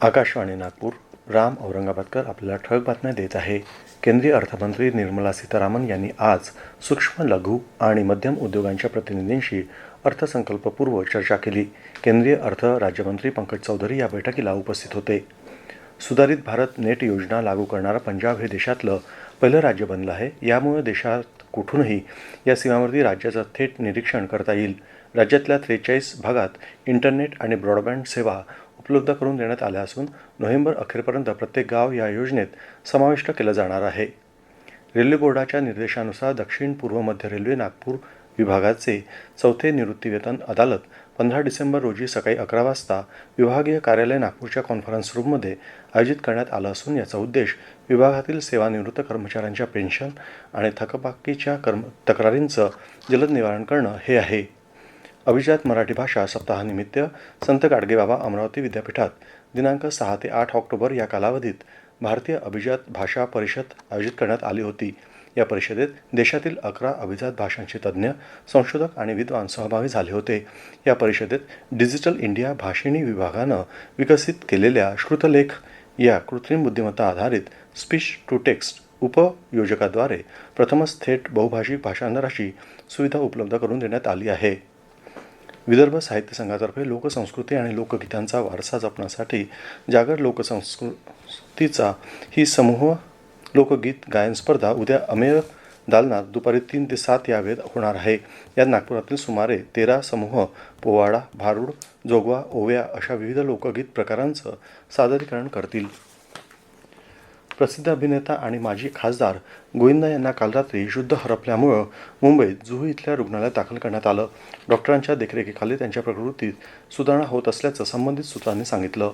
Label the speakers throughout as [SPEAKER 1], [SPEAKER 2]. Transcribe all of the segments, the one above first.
[SPEAKER 1] आकाशवाणी नागपूर राम औरंगाबादकर आपल्याला ठळक बातम्या देत आहे. केंद्रीय अर्थमंत्री निर्मला सीतारामन यांनी आज सूक्ष्म लघु आणि मध्यम उद्योगांच्या प्रतिनिधींशी अर्थसंकल्पपूर्व चर्चा केली. केंद्रीय अर्थ राज्यमंत्री पंकज चौधरी या बैठकीला उपस्थित होते. सुधारित भारत नेट योजना लागू करणारं पंजाब हे देशातलं पहिलं राज्य बनलं आहे. यामुळे देशात कुठूनही या सीमावर्ती राज्याचं थेट निरीक्षण करता येईल. राज्यातल्या त्रेचाळीस भागात इंटरनेट आणि ब्रॉडबँड सेवा उपलब्ध करून देण्यात आल्या असून नोव्हेंबर अखेरपर्यंत प्रत्येक गाव या योजनेत समाविष्ट केलं जाणार आहे. रेल्वे बोर्डाच्या निर्देशानुसार दक्षिण पूर्व मध्य रेल्वे नागपूर विभागाचे चौथे निवृत्तीवेतन अदालत पंधरा डिसेंबर रोजी सकाळी अकरा वाजता विभागीय कार्यालय नागपूरच्या कॉन्फरन्स रूममध्ये आयोजित करण्यात आलं असून याचा उद्देश विभागातील सेवानिवृत्त कर्मचाऱ्यांच्या पेन्शन आणि थकबाकीच्या कर्म तक्रारींचं जलद निवारण करणं हे आहे. अभिजात मराठी भाषा सप्ताहानिमित्त संत गाडगेबाबा अमरावती विद्यापीठात दिनांक सहा ते आठ ऑक्टोबर या कालावधीत भारतीय अभिजात भाषा परिषद आयोजित करण्यात आली होती. या परिषदेत देशातील अकरा अभिजात भाषांचे तज्ज्ञ संशोधक आणि विद्वान सहभागी झाले होते. या परिषदेत डिजिटल इंडिया भाषिणी विभागानं विकसित केलेल्या श्रुतलेख या कृत्रिम बुद्धिमत्ता आधारित स्पीच टू टेक्स्ट उपयोजकाद्वारे प्रथमच थेट बहुभाषिक भाषांतराची सुविधा उपलब्ध करून देण्यात आली आहे. विदर्भ साहित्य संघातर्फे लोकसंस्कृती आणि लोकगीतांचा वारसा जपण्यासाठी जागर लोकसंस्कृतीचा ही समूह लोकगीत गायन स्पर्धा उद्या अमेर दालनात दुपारी तीन ते सात या वेळेत होणार आहे. यात नागपुरातील सुमारे तेरा समूह पोवाडा भारूड जोगवा ओव्या अशा विविध लोकगीत प्रकारांचं सादरीकरण करतील. प्रसिद्ध अभिनेता आणि माजी खासदार गोविंदा यांना काल रात्री शुद्ध हरपल्यामुळं मुंबईत जुहू इथल्या रुग्णालयात दाखल करण्यात आलं. डॉक्टरांच्या देखरेखीखाली त्यांच्या प्रकृतीत सुधारणा होत असल्याचं संबंधित सूत्रांनी सांगितलं.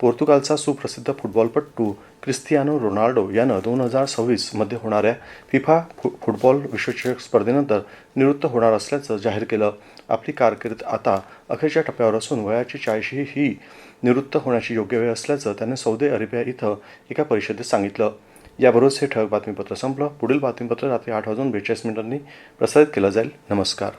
[SPEAKER 1] पोर्तुगालचा सुप्रसिद्ध फुटबॉलपटू क्रिस्तियानो रोनाल्डो यानं दोन हजार सव्वीसमध्ये होणाऱ्या फिफा फु फुटबॉल विश्वचषक स्पर्धेनंतर निवृत्त होणार असल्याचं जाहीर केलं. आपली कारकीर्द आता अखेरच्या टप्प्यावर असून वयाची चाळीशी ही निवृत्त होण्याची योग्य वेळ असल्याचं त्याने सौदी अरेबिया इथं एका परिषदेत सांगितलं. याबरोबरच हे ठळक बातमीपत्र संपलं. पुढील बातमीपत्र रात्री आठ वाजून बेचाळीस मिनिटांनी प्रसारित केलं जाईल. नमस्कार.